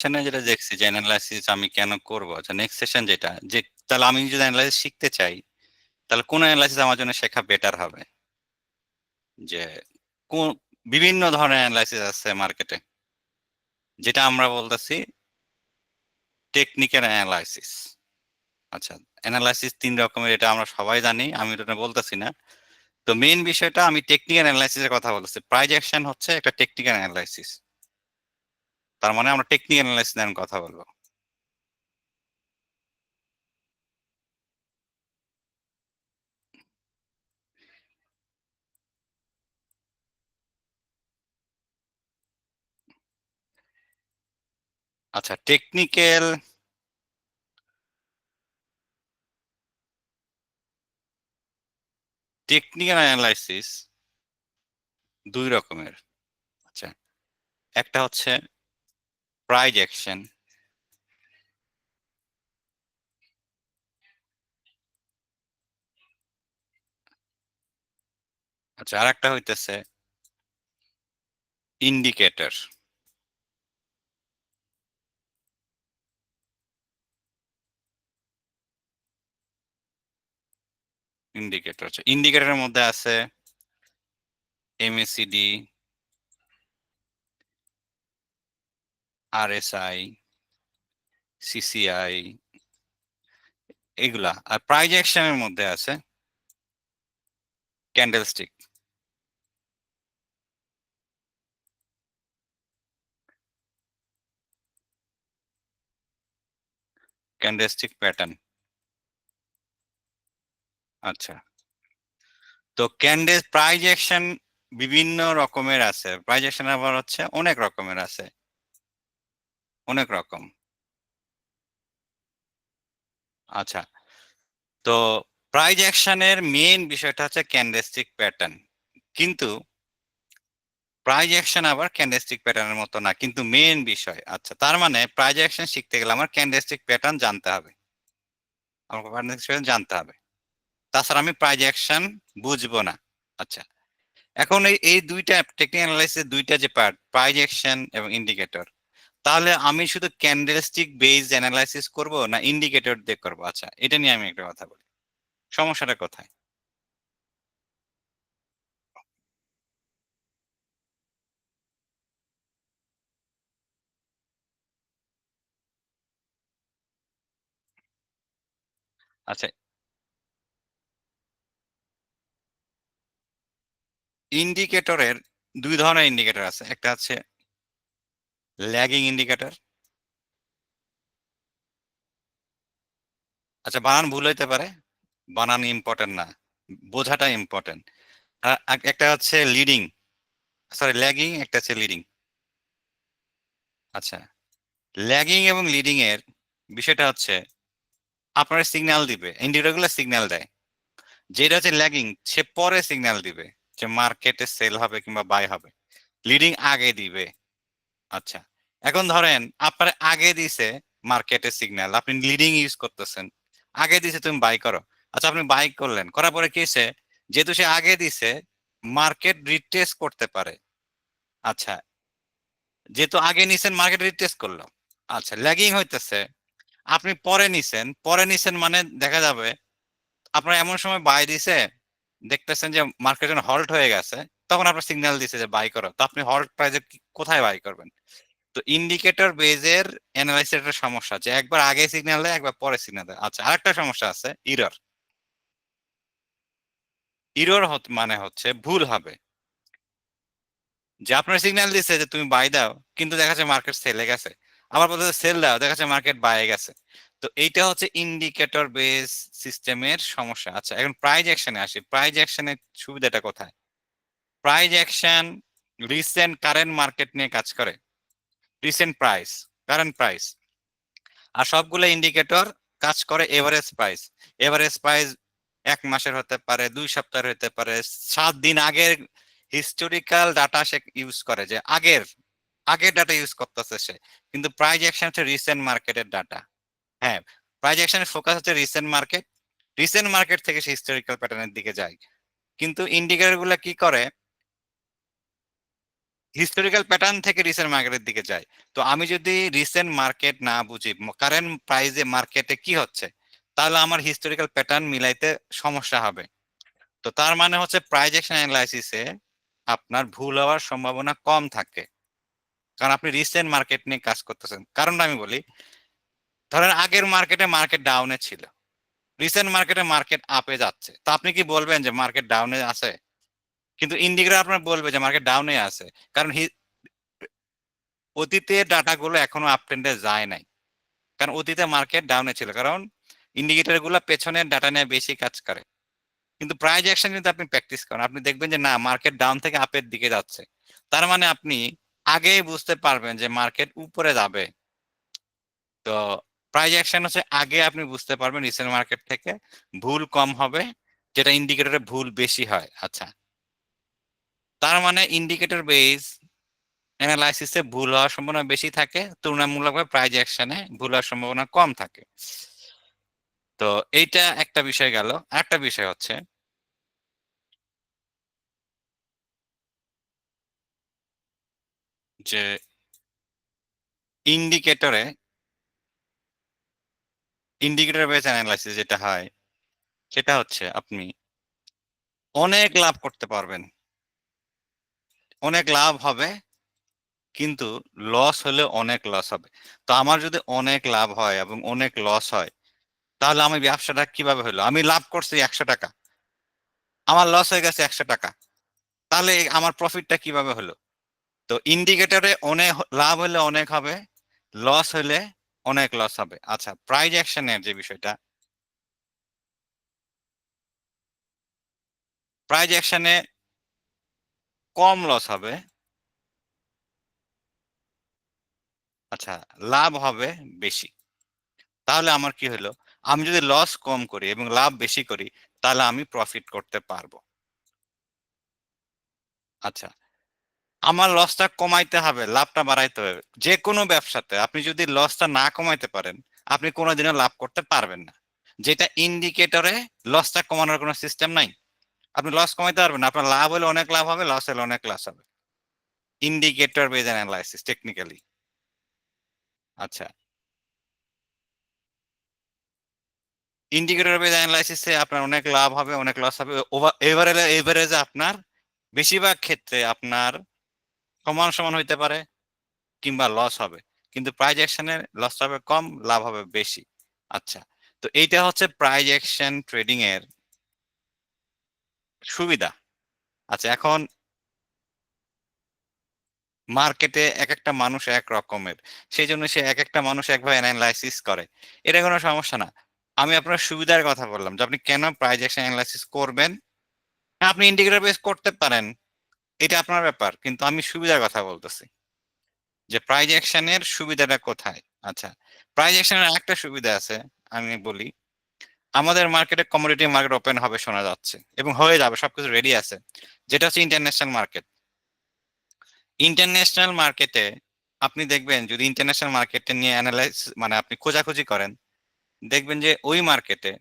সেশনে যেটা দেখছি যে এনালাইসিস আমি কেন করব? আচ্ছা নেক্সট সেশন যেটা, যে তাহলে আমি যদি অ্যানালাইসিস শিখতে চাই, তাহলে কোন অ্যানালাইসিস আমার জন্য শেখা বেটার হবে? যে কোন, বিভিন্ন ধরনের অ্যানালাইসিস আছে মার্কেটে যেটা আমরা বলতেছি টেকনিক্যাল অ্যানালাইসিস আচ্ছা অ্যানালাইসিস তিন রকমের, এটা আমরা সবাই জানি, আমি এটা বলতেছি না। তো মেইন বিষয়টা আমি টেকনিক্যাল অ্যানালাইসিসের কথা বলতেছি। প্রাইজ অ্যাকশন হচ্ছে একটা টেকনিক্যাল অ্যানালাইসিস তার মানে আমরা টেকনিক্যাল অ্যানালাইসিস নিয়ে কথা বলব। আচ্ছা টেকনিক্যাল টেকনিক্যাল অ্যানালাইসিস দুই রকমের। আচ্ছা একটা হচ্ছে প্রাইজ অ্যাকশন আচ্ছা আর একটা হইতেছে ইন্ডিকেটর ইন্ডিকেটর আচ্ছা ইন্ডিকেটরের মধ্যে আছে এমএসিডি আরএসআই সিসিআই এগুলা। আর প্রাইজ অ্যাকশনের মধ্যে আছে ক্যান্ডেলস্টিক ক্যান্ডেলস্টিক প্যাটার্ন আচ্ছা। তো ক্যান্ডেল প্রাইজ অ্যাকশন বিভিন্ন রকমের আছে। প্রাইজ অ্যাকশন আবার হচ্ছে অনেক রকমের আছে। অনেক রকম। আচ্ছা তো প্রাইজ অ্যাকশনের মেইন বিষয়টা হচ্ছে ক্যান্ডেলস্টিক প্যাটার্ন কিন্তু প্রাইজ অ্যাকশন আবার ক্যান্ডেলস্টিক প্যাটার্নের মতো না, কিন্তু মেইন বিষয়। আচ্ছা তার মানে প্রাইজ অ্যাকশন শিখতে গেলে আমার ক্যান্ডেলস্টিক প্যাটার্ন জানতে হবে। আমার জানতে হবে। তাছাড়া আমি প্রাইজ অ্যাকশন বুঝব না। আচ্ছা এখন এই দুইটা টেকনিক্যাল অ্যানালাইসিস দুইটা যে পার্ট প্রাইজ অ্যাকশন এবং ইন্ডিকেটর তাহলে আমি শুধু ক্যান্ডেলস্টিক বেস অ্যানালাইসিস করব না ইন্ডিকেটর দিয়ে করব? আচ্ছা এটা নিয়ে আমি একটা কথা বলি। সমস্যাটা কোথায়? আচ্ছা। ইন্ডিকেটরের দুই ধরনের ইন্ডিকেটর আছে। একটা আছে ল্যাগিং ইন্ডিকেটর আচ্ছা বানান ভুল হইতে পারে। বানান ইম্পর্টেন্ট না। বোঝাটা ইম্পর্টেন্ট একটা হচ্ছে লিডিং সরি ল্যাগিং একটা হচ্ছে লিডিং আচ্ছা ল্যাগিং এবং লিডিং এর বিষয়টা হচ্ছে, আপনার সিগন্যাল দিবে ইন্ডিকেটর সিগন্যাল দেয়। যেটা হচ্ছে ল্যাগিং সে পরে সিগন্যাল দিবে যে মার্কেটে সেল হবে কিংবা বাই হবে। লিডিং আগে দিবে। আচ্ছা এখন ধরেন আপনার আগে দিছে মার্কেটের সিগন্যাল আপনি লিডিং ইউজ করতেছেন। আগে দিছে তুমি বাই করো। আচ্ছা আপনি বাই করলেন, করার পরে কি যেহেতু সে আগে দিছে মার্কেট রিটেস্ট করতে পারে। আচ্ছা যেহেতু আগে নিছেন মার্কেট রিটেস্ট করল। আচ্ছা ল্যাগিং হইতেছে। আপনি পরে নিছেন পরে নিছেন মানে দেখা যাবে, আপনার এমন সময় বাই দিছে, দেখতেছেন যে মার্কেট হল্ট হয়ে গেছে, তখন আপনার সিগন্যাল দিছে যে বাই করো। তো আপনি হল্ট প্রাইজে কোথায় বাই করবেন? তো ইন্ডিকেটর বেজের অ্যানালাইসিসের সমস্যা আছে একবার আগে সিগন্যাল দেয়, একবার পরে সিগন্যাল দেয়। আচ্ছা আরেকটা সমস্যা আছে ইরর ইরর মানে হচ্ছে ভুল হবে। যে আপনার সিগন্যাল দিচ্ছে যে তুমি বাই দাও, কিন্তু দেখা যাচ্ছে মার্কেট সেলে গেছে। আবার বলতে সেল দাও, দেখা যাচ্ছে মার্কেট বায়ে গেছে। তো এইটা হচ্ছে ইন্ডিকেটর বেস সিস্টেমের সমস্যা। আচ্ছা এখন প্রাইজ অ্যাকশনে আসি। প্রাইজ অ্যাকশনের সুবিধাটা কোথায়? Price action recent current market নিয়ে কাজ করে। রিসেন্ট প্রাইস কারেন্ট প্রাইস আর সবগুলো ইন্ডিকেটর কাজ করে এভারেজ প্রাইস এভারেজ প্রাইস এক মাসের হতে পারে, দুই সপ্তাহের হতে পারে। সাত দিন আগের হিস্টোরিক্যাল ডাটা সে ইউজ করে যে আগের আগের ডাটা ইউজ করতেছে সে। কিন্তু প্রাইজ অ্যাকশন হচ্ছে রিসেন্ট মার্কেটের ডাটা হ্যাঁ প্রাইজ অ্যাকশনের ফোকাস হচ্ছে রিসেন্ট মার্কেট রিসেন্ট মার্কেট থেকে সে হিস্টোরিক্যাল প্যাটার্নের দিকে যায়। কিন্তু ইন্ডিকেটরগুলো কি করে? হিস্টোরিক্যাল প্যাটার্ন থেকে রিসেন্ট মার্কেটের দিকে যাই, তো আমি যদি রিসেন্ট মার্কেট না বুঝি কারেন্ট প্রাইসে মার্কেটে কি হচ্ছে, তাহলে আমার হিস্টোরিক্যাল প্যাটার্ন মিলাইতে সমস্যা হবে। তো তার মানে হচ্ছে প্রাইজেকশন অ্যানালাইসিসে আপনার ভুল হওয়ার সম্ভাবনা কম থাকে। কারণ আপনি রিসেন্ট মার্কেট নিয়ে কাজ করতেছেন। কারণ আমি বলি, ধরেন আগের মার্কেটে মার্কেট ডাউনে ছিল। রিসেন্ট মার্কেটে মার্কেট আপে যাচ্ছে। তো আপনি কি বলবেন যে মার্কেট ডাউনে আছে? কিন্তু ইন্ডিকেটর আপনার বলবে যে মার্কেট ডাউনে আছে। কারণ অতীতের ডাটাগুলো এখনও আপ ট্রেন্ডে যায় নাই। কারণ অতীতে মার্কেট ডাউনে ছিল। কারণ ইন্ডিকেটরগুলো পেছনের ডাটা নিয়ে বেশি কাজ করে। কিন্তু প্রাইজ অ্যাকশন যদি আপনি প্র্যাকটিস করেন। আপনি দেখবেন যে না মার্কেট ডাউন থেকে আপের দিকে যাচ্ছে। তার মানে আপনি আগেই বুঝতে পারবেন যে মার্কেট উপরে যাবে। তো প্রাইজ অ্যাকশন হচ্ছে আগে আপনি বুঝতে পারবেন রিসেন্ট মার্কেট থেকে ভুল কম হবে, যেটা ইন্ডিকেটরে ভুল বেশি হয়। আচ্ছা তার মানে ইন্ডিকেটর বেস অ্যানালাইসিসে ভুল হওয়ার সম্ভাবনা বেশি থাকে, তুলনামূলকভাবে প্রাইজ অ্যাকশনে ভুল হওয়ার সম্ভাবনা কম থাকে। তো এইটা একটা বিষয় গেল। একটা বিষয় হচ্ছে, যে ইন্ডিকেটরে ইন্ডিকেটর বেস অ্যানালাইসিস যেটা হয়, সেটা হচ্ছে আপনি অনেক লাভ করতে পারবেন। অনেক লাভ হবে, কিন্তু লস হলে অনেক লস হবে। তো আমার যদি অনেক লাভ হয় এবং অনেক লস হয়, তাহলে আমি ব্যবসাটা কীভাবে হলো? আমি লাভ করছি একশো টাকা। আমার লস হয়ে গেছে একশো টাকা। তাহলে আমার প্রফিটটা কীভাবে হলো? তো ইন্ডিকেটরে অনেক লাভ হলে অনেক হবে লস হলে অনেক লস হবে। আচ্ছা প্রাইজ অ্যাকশনের যে বিষয়টা। প্রাইজ অ্যাকশনে কম লস হবে। আচ্ছা লাভ হবে বেশি। তাহলে আমার কি হলো? আমি যদি লস কম করি এবং লাভ বেশি করি, তাহলে আমি প্রফিট করতে পারব। আচ্ছা আমার লসটা কমাইতে হবে, লাভটা বাড়াইতে হবে। যে কোনো ব্যবসাতে আপনি যদি লসটা না কমাইতে পারেন, আপনি কোনোদিনও লাভ করতে পারবেন না। যেটা ইন্ডিকেটরে লসটা কমানোর কোনো সিস্টেম নাই। আপনি লস কমাইতে পারবেন আপনার লাভ হলে অনেক লাভ হবে লস হলে অনেক লস হবে। ইন্ডিকেটর বেজ অ্যানালাইসিস টেকনিক্যালি আচ্ছা। ইন্ডিকেটর বেজ অ্যানালাইসিসে আপনার অনেক লাভ হবে, অনেক লস হবে। এভারেজে এভারেজে আপনার বেশিরভাগ ক্ষেত্রে আপনার সমান সমান হইতে পারে কিংবা লস হবে। কিন্তু প্রাইজ অ্যাকশনের লস হবে কম, লাভ হবে বেশি। আচ্ছা। তো এইটা হচ্ছে প্রাইজ অ্যাকশন ট্রেডিং এর সুবিধা। আচ্ছা এখন মার্কেটে এক একটা মানুষ এক রকমের সেই জন্য সে এক একটা মানুষ একভাবে অ্যানালাইসিস করে। এটা কোনো সমস্যা না। আমি আপনার সুবিধার কথা বললাম যে আপনি কেন প্রাইজ অ্যানালাইসিস করবেন? আপনি ইন্ডিকেটর বেস করতে পারেন। এটা আপনার ব্যাপার, কিন্তু আমি সুবিধার কথা বলতেছি যে প্রাইজ সুবিধাটা কোথায়? আচ্ছা প্রাইজ একটা সুবিধা আছে, আমি বলি। আমাদের মার্কেটে কমোডিটি মার্কেট ওপেন হবে শোনা যাচ্ছে এবং হয়ে যাবে, সবকিছু রেডি আছে। যেটা হচ্ছে ইন্টারন্যাশনাল মার্কেট ইন্টারন্যাশনাল মার্কেটে আপনি দেখবেন, যদি ইন্টারন্যাশনাল মার্কেটে নিয়ে অ্যানালাইজ মানে আপনি খোঁজাখুঁজি করেন, দেখবেন যে ওই মার্কেটে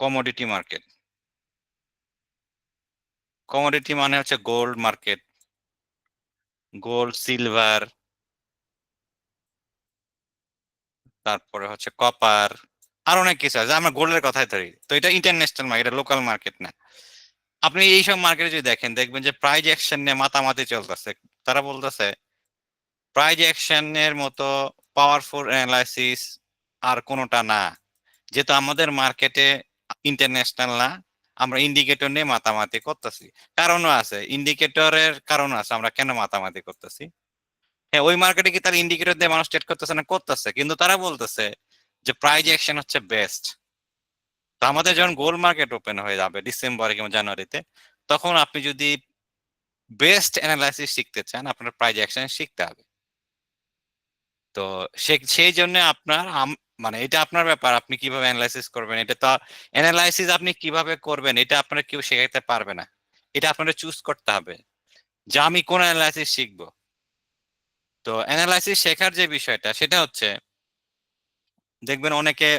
কমোডিটি মার্কেট কমোডিটি মানে হচ্ছে গোল্ড মার্কেট গোল্ড সিলভার তারপরে হচ্ছে কপার, আর অনেক কিছু আছে। আমরা গোল্ডের কথাই ধরি। তো এটা ইন্টারন্যাশনাল মার্কেট এটা লোকাল মার্কেট না। আপনি এইসব মার্কেটে যদি দেখেন, দেখবেন যে প্রাইজ অ্যাকশন নিয়ে মাতামাতি চলতেছে। তারা বলতেছে প্রাইজ অ্যাকশনের মতো পাওয়ারফুল অ্যানালাইসিস আর কোনোটা না। যেহেতু আমাদের মার্কেটে ইন্টারন্যাশনাল না, আমরা ইন্ডিকেটর নিয়ে মাতামাতি করতেছি। কারণও আছে। ইন্ডিকেটরের কারণ আছে। আমরা কেন মাতামাতি করতেছি? হ্যাঁ ওই মার্কেটে কি তারা ইন্ডিকেটর দিয়ে মানুষ ট্রেড করতেছে না, করতেছে। কিন্তু তারা বলতেছে যে প্রাইজ অ্যাকশন হচ্ছে বেস্ট তো আমাদের যখন গোল্ড মার্কেট ওপেন হয়ে যাবে ডিসেম্বরে কিংবা জানুয়ারিতে তখন আপনি যদি বেস্ট অ্যানালাইসিস শিখতে চান, আপনার প্রাইজ অ্যাকশন শিখতে হবে। তো সেই জন্য আপনার মানে এটা আপনার ব্যাপার, আপনি কীভাবে অ্যানালাইসিস করবেন, এটা তো অ্যানালাইসিস আপনি কীভাবে করবেন, এটা আপনার কেউ শেখাতে পারবে না। এটা আপনারা চুজ করতে হবে যে আমি কোন অ্যানালাইসিস শিখব। তো অ্যানালাইসিস শেখার যে বিষয়টা, সেটা হচ্ছে দেখবেন অনেকে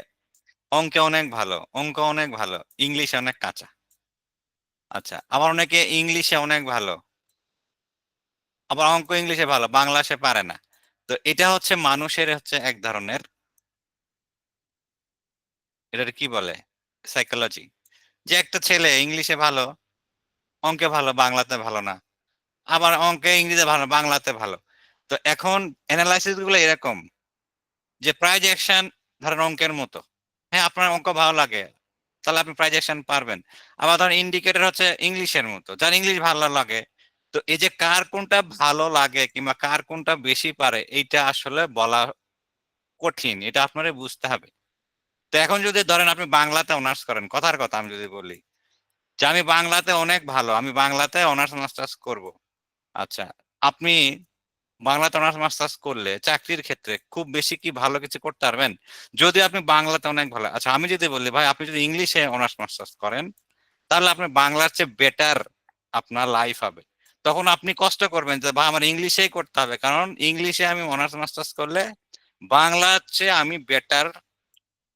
অঙ্কে অনেক ভালো, অঙ্ক অনেক ভালো ইংলিশে অনেক কাঁচা। আচ্ছা আবার অনেকে ইংলিশে অনেক ভালো, আবার অঙ্ক ইংলিশে ভালো, বাংলা সে পারে না। তো এটা হচ্ছে মানুষের হচ্ছে এক ধরনের এটার কি বলে? সাইকোলজি যে একটা ছেলে ইংলিশে ভালো, অঙ্কে ভালো, বাংলাতে ভালো না, আবার অঙ্কে ইংরেজিতে ভালো, বাংলাতে ভালো। তো এখন অ্যানালাইসিসগুলো এরকম যে প্রাইজেকশন ধরেন অঙ্কের মতো। হ্যাঁ আপনার অঙ্ক ভালো লাগে, তাহলে আপনি প্রাইজেকশন পারবেন। আবার ধরেন ইন্ডিকেটর হচ্ছে ইংলিশের মতো, যার ইংলিশ ভালো লাগে। তো এই যে কার কোনটা ভালো লাগে কিংবা কার কোনটা বেশি পারে, এইটা আসলে বলা কঠিন, এটা আপনারে বুঝতে হবে। তো এখন যদি ধরেন আপনি বাংলাতে অনার্স করেন, কথার কথা আমি যদি বলি, যে আমি বাংলাতে অনেক ভালো, আমি বাংলাতে অনার্স মাস্টার্স করব। আচ্ছা আপনি বাংলাতে অনার্স মাস্টার্স করলে চাকরির ক্ষেত্রে খুব বেশি কি ভালো কিছু করতে পারবেন? যদি আপনি বাংলাতে অনেক ভালো আচ্ছা আমি যদি বলি ভাই, আপনি যদি ইংলিশে অনার্স মাস্টার্স করেন, তাহলে আপনি বাংলার চেয়ে বেটার আপনার লাইফ হবে। তখন আপনি কষ্ট করবেন যে, ভাই, আমার ইংলিশেই করতে হবে। কারণ ইংলিশে আমি অনার্স মাস্টার্স করলে বাংলার চেয়ে আমি বেটার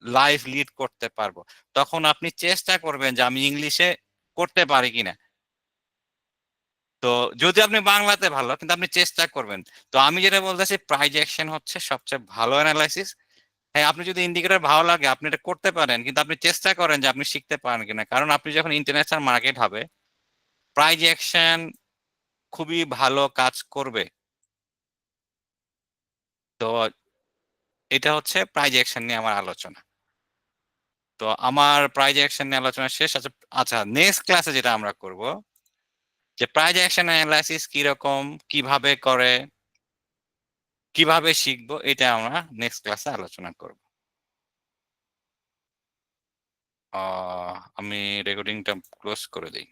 লাইফ লিড করতে পারব। তখন আপনি চেষ্টা করবেন যে, আমি ইংলিশে করতে পারি কিনা? তো যদি আপনি বাংলাতে ভালো, কিন্তু আপনি চেষ্টা করবেন। তো আমি যেটা বলতেছি প্রাইজেকশন হচ্ছে সবচেয়ে ভালো অ্যানালাইসিস হ্যাঁ আপনি যদি ইন্ডিকেটর ভালো লাগে, আপনি এটা করতে পারেন, কিন্তু আপনি চেষ্টা করেন যে আপনি শিখতে পারেন কিনা। কারণ আপনি যখন ইন্টারন্যাশনাল মার্কেট হবে প্রাইজেকশন খুবই ভালো কাজ করবে। তো এটা হচ্ছে প্রাইজেকশন নিয়ে আমার আলোচনা। তো আমার প্রাইজেকশন নিয়ে আলোচনা শেষ আচ্ছা আচ্ছা নেক্সট ক্লাসে যেটা আমরা করব যে প্রাইজ অ্যাকশন অ্যানালাইসিস কীরকম, কীভাবে করে, কীভাবে শিখব, এটা আমরা নেক্সট ক্লাসে আলোচনা করব। আমি রেকর্ডিংটা ক্লোজ করে দিই।